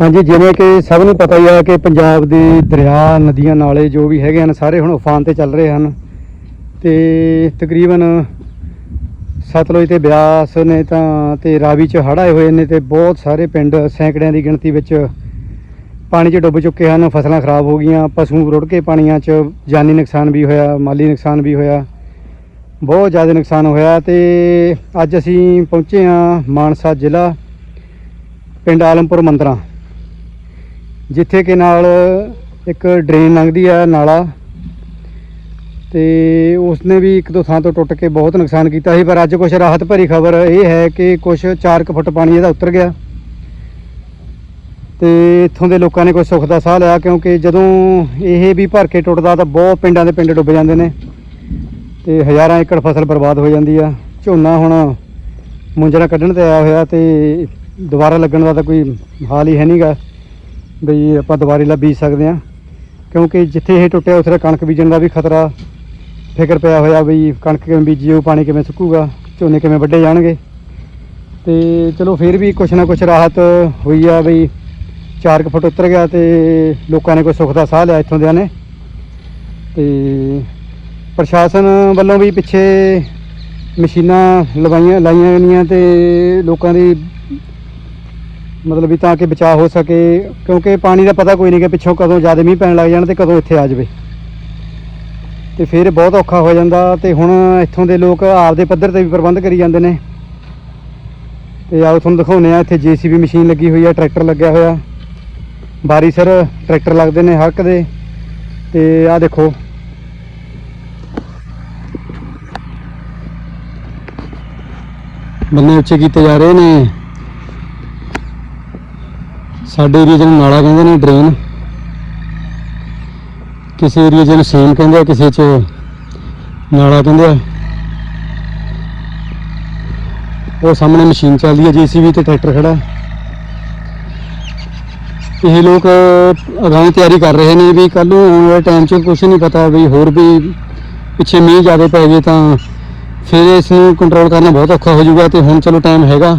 ਹਾਂਜੀ, ਜਿਵੇਂ ਕਿ ਸਭ ਨੂੰ ਪਤਾ ਹੀ ਆ ਕਿ ਪੰਜਾਬ ਦੇ ਦਰਿਆ, ਨਦੀਆਂ, ਨਾਲੇ ਜੋ ਵੀ ਹੈਗੇ ਹਨ, ਸਾਰੇ ਹੁਣ ਉਫਾਨ ਤੇ ਚੱਲ ਰਹੇ ਹਨ। ਤੇ ਤਕਰੀਬਨ ਸਤਲੁਜ ਤੇ ਬਿਆਸ ਨੇ ਤਾਂ ਤੇ ਰਾਵੀ ਚ ਹੜ੍ਹ ਆਏ ਹੋਏ ਨੇ ਤੇ ਬਹੁਤ ਸਾਰੇ ਪਿੰਡ ਸੈਂਕੜਿਆਂ ਦੀ ਗਿਣਤੀ ਵਿੱਚ ਪਾਣੀ 'ਚ ਡੁੱਬ ਚੁੱਕੇ ਹਨ, ਫਸਲਾਂ ਖਰਾਬ ਹੋ ਗਈਆਂ, ਪਸ਼ੂ ਰੁੜ ਕੇ ਪਾਣੀਆਂ 'ਚ ਜਾਨੀ ਨੁਕਸਾਨ ਵੀ ਹੋਇਆ, ਮਾਲੀ ਨੁਕਸਾਨ ਵੀ ਹੋਇਆ, ਬਹੁਤ ਜ਼ਿਆਦਾ ਨੁਕਸਾਨ ਹੋਇਆ। ਤੇ ਅੱਜ ਅਸੀਂ ਪਹੁੰਚੇ ਹਾਂ ਮਾਨਸਾ ਜ਼ਿਲ੍ਹਾ, ਪਿੰਡ ਆਲਮਪੁਰ ਮੰਦਰਾਂ। ਜਿੱਥੇ ਕਿ ਨਾਲ ਇੱਕ ਡਰੇਨ ਲੰਘਦੀ ਆ ਨਾਲਾ ਤੇ ਉਸਨੇ ਵੀ ਇੱਕ ਦੋ ਥਾਂ ਤੋਂ ਟੁੱਟ ਕੇ ਬਹੁਤ ਨੁਕਸਾਨ ਕੀਤਾ ਸੀ, ਪਰ ਅੱਜ ਕੁਝ ਰਾਹਤ ਭਰੀ ਖਬਰ ਇਹ ਹੈ ਕਿ ਕੁਝ 4 ਫੁੱਟ ਪਾਣੀ ਇਹਦਾ ਉਤਰ ਗਿਆ। ਤੇ ਇੱਥੋਂ ਦੇ ਲੋਕਾਂ ਨੇ ਕੋਈ ਸੁੱਖ ਦਾ ਸਾਹ ਲਿਆ, ਕਿਉਂਕਿ ਜਦੋਂ ਇਹ ਵੀ ਭਰ ਕੇ ਟੁੱਟਦਾ ਤਾਂ ਬਹੁਤ ਪਿੰਡਾਂ ਦੇ ਪਿੰਡ ਡੁੱਬ ਜਾਂਦੇ ਨੇ ਤੇ ਹਜ਼ਾਰਾਂ ਏਕੜ ਫਸਲ ਬਰਬਾਦ ਹੋ ਜਾਂਦੀ ਆ। ਝੋਨਾ ਹੁਣ ਮੁੰਜਰਾ ਕੱਢਣ ਤੇ ਆਇਆ ਹੋਇਆ ਤੇ ਦੁਬਾਰਾ ਲੱਗਣ ਦਾ ਤਾਂ ਕੋਈ ਹਾਲ ਹੀ ਹੈ ਨਹੀਂਗਾ ਬਈ ਆਪਾਂ ਦੁਬਾਰੇ ਲਾ ਬੀਜ ਸਕਦੇ ਆ ਕਿਉਂਕਿ ਜਿੱਥੇ ਇਹ ਟੁੱਟਿਆ, ਉੱਥੇ ਤਾਂ ਕਣਕ ਬੀਜਣ ਦਾ ਵੀ ਖਤਰਾ ਫਿਕਰ ਪਿਆ ਹੋਇਆ ਬਈ ਕਣਕ ਕਿਵੇਂ ਬੀਜੀਓ ਪਾਣੀ ਕਿਵੇਂ ਸੁੱਕੂਗਾ, ਝੋਨੇ ਕਿਵੇਂ ਵੱਢੇ ਜਾਣਗੇ। ਤੇ ਚਲੋ ਫਿਰ ਵੀ ਕੁਛ ਨਾ ਕੁਛ ਰਾਹਤ ਹੋਈ ਆ ਬਈ 4 ਫੁੱਟ ਉਤਰ ਗਿਆ ਤੇ ਲੋਕਾਂ ਨੇ ਕੋਈ ਸੁੱਖ ਦਾ ਸਾਹ ਲਿਆ ਇੱਥੋਂ ਦਿਆਂ ਨੇ। ਤੇ ਪ੍ਰਸ਼ਾਸਨ ਵੱਲੋਂ ਵੀ ਪਿੱਛੇ ਮਸ਼ੀਨਾਂ ਲਵਾਈਆਂ, ਲਾਈਆਂ ਗਈਆਂ ਤੇ ਲੋਕਾਂ ਦੀ ਮਤਲਬ ਵੀ ਤਾਂ ਕਿ ਬਚਾਅ ਹੋ ਸਕੇ, ਕਿਉਂਕਿ ਪਾਣੀ ਦਾ ਪਤਾ ਕੋਈ ਨਹੀਂ ਕਿ ਪਿੱਛੋਂ ਕਦੋਂ ਜ਼ਿਆਦਾ ਮੀਂਹ ਪੈਣ ਲੱਗ ਜਾਣ ਤੇ ਕਦੋਂ ਇੱਥੇ ਆ ਜਾਵੇ। ਤੇ ਫਿਰ ਬਹੁਤ ਔਖਾ ਹੋ ਜਾਂਦਾ ਤੇ ਹੁਣ ਇੱਥੋਂ ਦੇ ਲੋਕ ਆਪਦੇ ਪੱਧਰ ਤੇ ਵੀ ਪ੍ਰਬੰਧ ਕਰੀ ਜਾਂਦੇ ਨੇ। ਤੇ ਆਓ ਤੁਹਾਨੂੰ ਦਿਖਾਉਂਦੇ ਆ ਇੱਥੇ ਜੀਸੀਬੀ ਮਸ਼ੀਨ ਲੱਗੀ ਹੋਈ ਆ, ਟਰੈਕਟਰ ਲੱਗਿਆ ਹੋਇਆ। ਬਾਰੀ ਸਰ, ਟਰੈਕਟਰ ਲੱਗਦੇ ਨੇ ਹੱਕ ਦੇ। ਤੇ ਆਹ ਦੇਖੋ। ਬੰਨੇ ਉੱਚੇ ਕੀਤੇ ਜਾ ਰਹੇ ਨੇ। ਸਾਡੇ ਏਰੀਆ 'ਚ ਨਾਲਾ ਕਹਿੰਦੇ ਨੇ ਡਰੇਨ ਕਿਸੇ ਏਰੀਆ 'ਚ ਇਹਨੂੰ ਸੇਮ ਕਹਿੰਦੇ ਆ, ਕਿਸੇ 'ਚ ਨਾਲਾ ਕਹਿੰਦੇ ਆ। ਉਹ ਸਾਹਮਣੇ ਮਸ਼ੀਨ ਚੱਲਦੀ ਹੈ ਜੀਸੀਬੀ ਤੇ ਟਰੈਕਟਰ ਖੜਾ। ਹੈ। ਇਹ ਲੋਕ ਅਗਾਂਹ ਤਿਆਰੀ ਕਰ ਰਹੇ ਨੇ ਵੀ ਕੱਲ ਨੂੰ ਆਉਣ ਵਾਲੇ ਟਾਈਮ 'ਚ ਕੁਝ ਨਹੀਂ ਪਤਾ ਵੀ ਹੋਰ ਵੀ ਪਿੱਛੇ ਮੀਂਹ ਜ਼ਿਆਦਾ ਪੈ ਗਏ ਤਾਂ ਫਿਰ ਇਸ ਨੂੰ ਕੰਟਰੋਲ ਕਰਨਾ ਬਹੁਤ ਔਖਾ ਹੋ ਜਾਊਗਾ ਤੇ ਹੁਣ ਚਲੋ ਟਾਈਮ ਹੈਗਾ।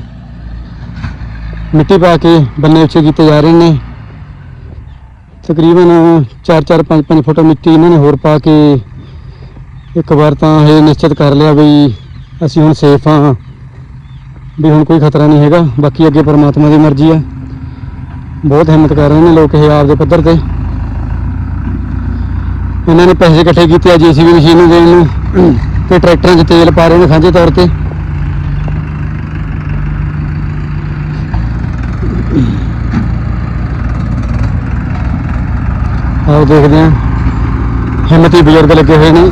ਮਿੱਟੀ ਪਾ ਕੇ ਬੰਨੇ ਉੱਚੇ ਕੀਤੇ ਜਾ ਰਹੇ ਨੇ। ਤਕਰੀਬਨ 4-4 5-5 ਫੁੱਟ ਮਿੱਟੀ ਇਹਨਾਂ ਨੇ ਹੋਰ ਪਾ ਕੇ ਇੱਕ ਵਾਰ ਤਾਂ ਇਹ ਨਿਸ਼ਚਿਤ ਕਰ ਲਿਆ ਵੀ ਅਸੀਂ ਹੁਣ ਸੇਫ ਹਾਂ, ਵੀ ਹੁਣ ਕੋਈ ਖਤਰਾ ਨਹੀਂ ਹੈਗਾ, ਬਾਕੀ ਅੱਗੇ ਪਰਮਾਤਮਾ ਦੀ ਮਰਜ਼ੀ ਆ। ਬਹੁਤ ਹਿੰਮਤ ਕਰ ਰਹੇ ਨੇ ਲੋਕ ਇਹ ਆਪਦੇ ਪੱਧਰ ਤੇ। ਇਹਨਾਂ ਨੇ ਪੈਸੇ ਇਕੱਠੇ ਕੀਤੇ ਆ ਜੀਸੀਬੀ ਮਸ਼ੀਨ ਨੂੰ ਦੇਣ ਨੂੰ, ਤੇ ਟਰੈਕਟਰਾਂ 'ਚ ਤੇਲ ਪਾ ਰਹੇ ਨੇ ਸਾਂਝੇ ਤੌਰ ਤੇ। ਆਓ ਦੇਖਦੇ ਹਾਂ। ਹਿੰਮਤੀ ਬਜ਼ੁਰਗ ਲੱਗੇ ਹੋਏ ਨੇ।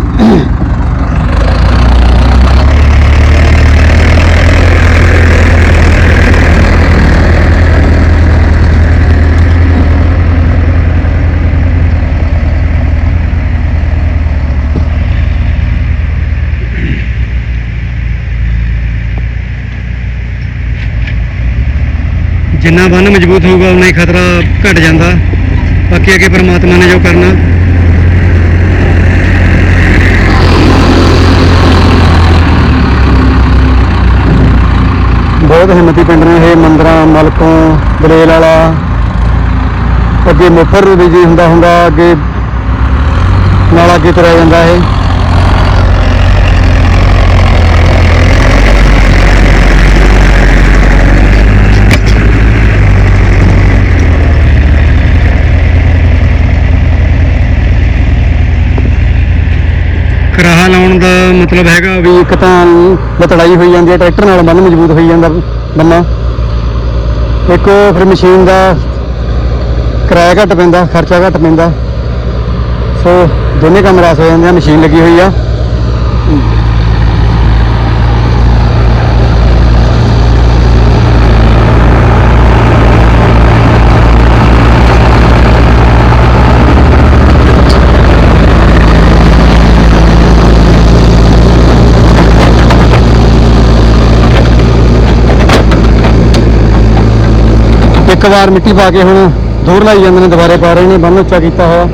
ਜਿੰਨਾ ਬੰਨ ਮਜ਼ਬੂਤ ਹੋਊਗਾ, ਉਨਾ ਹੀ ਖਤਰਾ ਘਟ ਜਾਂਦਾ। ਬਾਕੀ ਅੱਗੇ ਪਰਮਾਤਮਾ ਨੇ ਜੋ ਕਰਨਾ। ਬਹੁਤ ਹਿੰਮਤੀ ਪਿੰਡ ਨੇ ਇਹ ਮੰਦਰਾਂ ਮਲਕੋਂ ਬਲੇਲ ਵਾਲਾ, ਅੱਗੇ ਮੁਫਰ ਵੀ ਜੀ ਹੁੰਦਾ ਹੁੰਦਾ ਅੱਗੇ ਨਾਲ ਅੱਗੇ ਤੁਰਿਆ ਜਾਂਦਾ ਇਹ। ਮਤਲਬ ਹੈਗਾ ਵੀ ਇੱਕ ਤਾਂ ਲਤੜਾਈ ਹੋਈ ਜਾਂਦੀ ਹੈ, ਟਰੈਕਟਰ ਨਾਲ ਬੰਨ ਮਜ਼ਬੂਤ ਹੋਈ ਜਾਂਦਾ ਬੰਨਾ। ਇੱਕ ਫਿਰ ਮਸ਼ੀਨ ਦਾ ਕਿਰਾਇਆ ਘੱਟ ਪੈਂਦਾ, ਖਰਚਾ ਘੱਟ ਪੈਂਦਾ। ਸੋ ਦੋਨੇ ਕੰਮ ਰਾਸ ਹੋ ਜਾਂਦੇ ਆ, ਮਸ਼ੀਨ ਲੱਗੀ ਹੋਈ ਆ। ਵਾਰ ਮਿੱਟੀ ਪਾ ਕੇ ਹੁਣ ਦੂਰ ਲਾਈ ਜਾਂਦੇ ਨੇ, ਦੁਬਾਰੇ ਪਾ ਰਹੇ ਨੇ ਬੰਨ ਉੱਚਾ ਕੀਤਾ ਹੋਇਆ,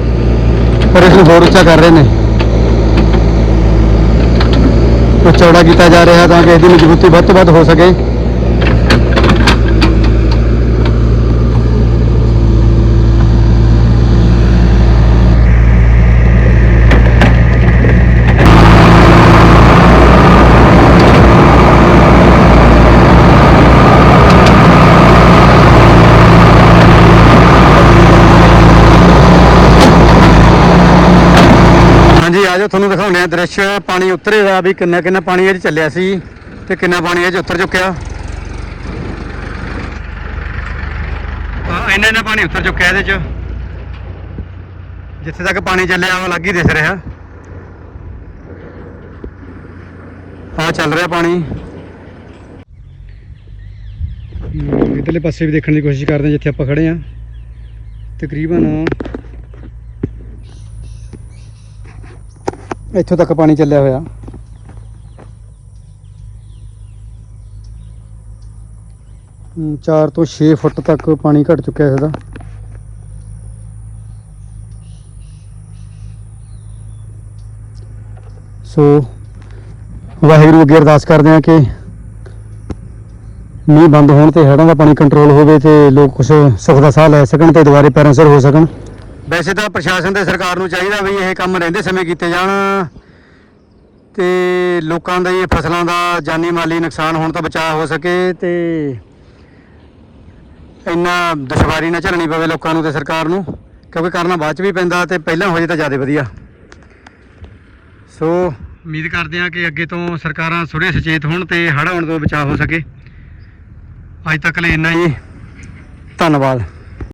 ਪਰ ਇਸ ਨੂੰ ਹੋਰ ਉੱਚਾ ਕਰ ਰਹੇ ਨੇ। ਉਹ ਚੌੜਾ ਕੀਤਾ ਜਾ ਰਿਹਾ ਤਾਂ ਕਿ ਇਹਦੀ ਮਜ਼ਬੂਤੀ ਵੱਧ ਤੋਂ ਵੱਧ ਹੋ ਸਕੇ। ਤੁਹਾਨੂੰ ਦਿਖਾਉਂਦੇ ਆ ਦ੍ਰਿਸ਼। ਪਾਣੀ ਉਤਰੇ ਵੀ ਕਿੰਨਾ ਕਿੰਨਾ ਪਾਣੀ ਇਹ ਚੱਲਿਆ ਸੀ ਤੇ ਕਿੰਨਾ ਪਾਣੀ ਇਹ 'ਚ ਉਤਰ ਚੁੱਕਿਆ। ਇੰਨਾ ਇੰਨਾ ਪਾਣੀ ਉਤਰ ਚੁੱਕਿਆ ਇਹਦੇ 'ਚ। ਜਿੱਥੇ ਤੱਕ ਪਾਣੀ ਚੱਲਿਆ ਉਹ ਅਲੱਗ ਹੀ ਦਿਸ ਰਿਹਾ। ਆ ਚੱਲ ਰਿਹਾ ਪਾਣੀ। ਹਮ, ਇੱਧਰਲੇ ਪਾਸੇ ਵੀ ਦੇਖਣ ਦੀ ਕੋਸ਼ਿਸ਼ ਕਰਦੇ ਹਾਂ ਜਿੱਥੇ ਆਪਾਂ ਖੜੇ ਆ ਤਕਰੀਬਨ ਇੱਥੋਂ ਤੱਕ ਪਾਣੀ ਚੱਲਿਆ ਹੋਇਆ। ਚਾਰ ਤੋਂ 6 ਫੁੱਟ ਤੱਕ ਪਾਣੀ ਘਟ ਚੁੱਕਿਆ ਇਸ ਦਾ। ਸੋ, ਵਾਹਿਗੁਰੂ ਅੱਗੇ ਅਰਦਾਸ ਕਰਦੇ ਹਾਂ ਕਿ ਮੀਂਹ ਬੰਦ ਹੋਣ ਤੇ ਹੜ੍ਹਾਂ ਦਾ ਪਾਣੀ ਕੰਟਰੋਲ ਹੋਵੇ ਤੇ ਲੋਕ ਕੁਝ ਸੁੱਖ ਦਾ ਸਾਹ ਲੈ ਸਕਣ ਤੇ ਦੁਬਾਰੇ ਪੈਰਾਂ ਸਿਰ ਹੋ ਸਕਣ। ਵੈਸੇ ਤਾਂ ਪ੍ਰਸ਼ਾਸਨ ਤੇ ਸਰਕਾਰ ਨੂੰ ਚਾਹੀਦਾ ਵੀ ਇਹ ਕੰਮ ਰਹਿੰਦੇ ਸਮੇਂ ਕੀਤੇ ਜਾਣ ਤੇ ਲੋਕਾਂ ਦਾ ਇਹ ਫਸਲਾਂ ਦਾ ਜਾਨੀ ਮਾਲੀ ਨੁਕਸਾਨ ਹੋਣ ਤੋਂ ਬਚਾਅ ਹੋ ਸਕੇ ਤੇ ਇੰਨਾ ਦੁਸ਼ਵਾਰੀ ਨਾ ਝੱਲਣੀ ਪਵੇ ਲੋਕਾਂ ਨੂੰ ਤੇ ਸਰਕਾਰ ਨੂੰ, ਕਿਉਂਕਿ ਕਰਨਾ ਬਾਅਦ ਚ ਵੀ ਪੈਂਦਾ ਤੇ ਪਹਿਲਾਂ ਹੋ ਜੇ ਤਾਂ ਜ਼ਿਆਦਾ ਵਧੀਆ। ਸੋ ਉਮੀਦ ਕਰਦੇ ਹਾਂ ਕਿ ਅੱਗੇ ਤੋਂ ਸਰਕਾਰਾਂ ਸੁਰੇ ਸੁਚੇਤ ਹੋਣ ਤੇ ਹੜ੍ਹ ਆਉਣ ਤੋਂ ਬਚਾਅ ਹੋ ਸਕੇ। ਅੱਜ ਤੱਕ ਲਈ ਇੰਨਾ ਹੀ। ਧੰਨਵਾਦ।